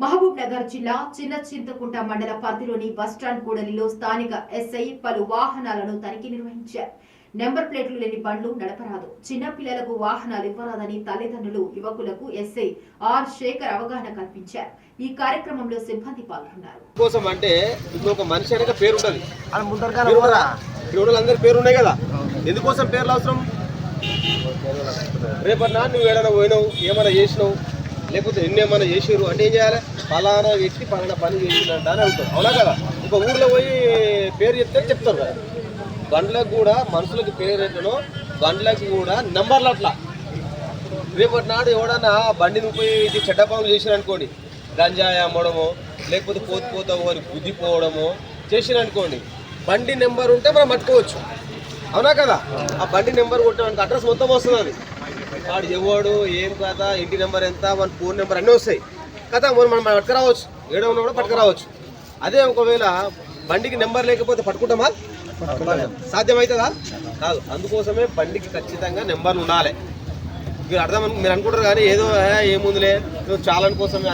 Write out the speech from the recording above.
మహబూబ్ నగర్ జిల్లా చిన్న చింతకుంట మండల పరిధిలోని బస్టాండ్ కూడలిలో స్థానిక ఎస్ఐ పలు వాహనాలను తనిఖీ నిర్వహించారు. నెంబర్ ప్లేట్లు లేని బండ్లు నడపరాదు. చిన్న పిల్లలకు వాహనాలు ఇవ్వరాదని తల్లిదండ్రులు యువకులకు ఎస్ఐ ఆర్ శేఖర్ అవగాహన కల్పించారు. ఈ కార్యక్రమంలో సిబ్బంది పాల్గొన్నారు. కోసం అంటే ఒక మనిషి అనక పేరు ఉంటుంది పేరు అందరి ఉన్నాయి కదా. ఎందుకోసం పేర్లు అవసరం? నువ్వు పోయినావు ఏమైనా చేసినావు? లేకపోతే నిన్నేమైనా చేసారు అంటే ఏం చేయాలి? ఫలానా వ్యక్తి ఫలానా పని చేసిందంట అని అంటారు. అవునా కదా? ఒక ఊర్లో పోయి పేరు చెప్తే చెప్తారు కదా. బండ్లకు కూడా మనుషులకు పేరు ఎట్లనో బండ్లకు కూడా నెంబర్లు అట్లా. రేపటి నాడు ఎవడన్నా బండిని పోయి చెడ్డ పనులు చేసిననుకోండి గంజాయి అమ్మడమో లేకపోతే పోతు పోతావు అని గుద్దిపోవడము చేసిన అనుకోండి బండి నెంబర్ ఉంటే మనం పట్టుకోవచ్చు. అవునా కదా? ఆ బండి నెంబర్ కొట్టడానికి అడ్రస్ మొత్తం వస్తుంది అది. వాడు ఎవడు ఏం కదా ఇంటి నెంబర్ ఎంత మన ఫోన్ నెంబర్ అన్నీ వస్తాయి. కదా మనం మనం పట్టుకురావచ్చు. ఏడో ఉన్నా కూడా పట్టుకురావచ్చు. అదే ఒకవేళ బండికి నెంబర్ లేకపోతే పట్టుకుంటామా? సాధ్యమవుతుందా? కాదు. అందుకోసమే బండికి ఖచ్చితంగా నెంబర్ ఉండాలి. మీరు అర్థం మీరు అనుకుంటారు కానీ ఏదో ఏముందిలే నువ్వు చాలని కోసం అదే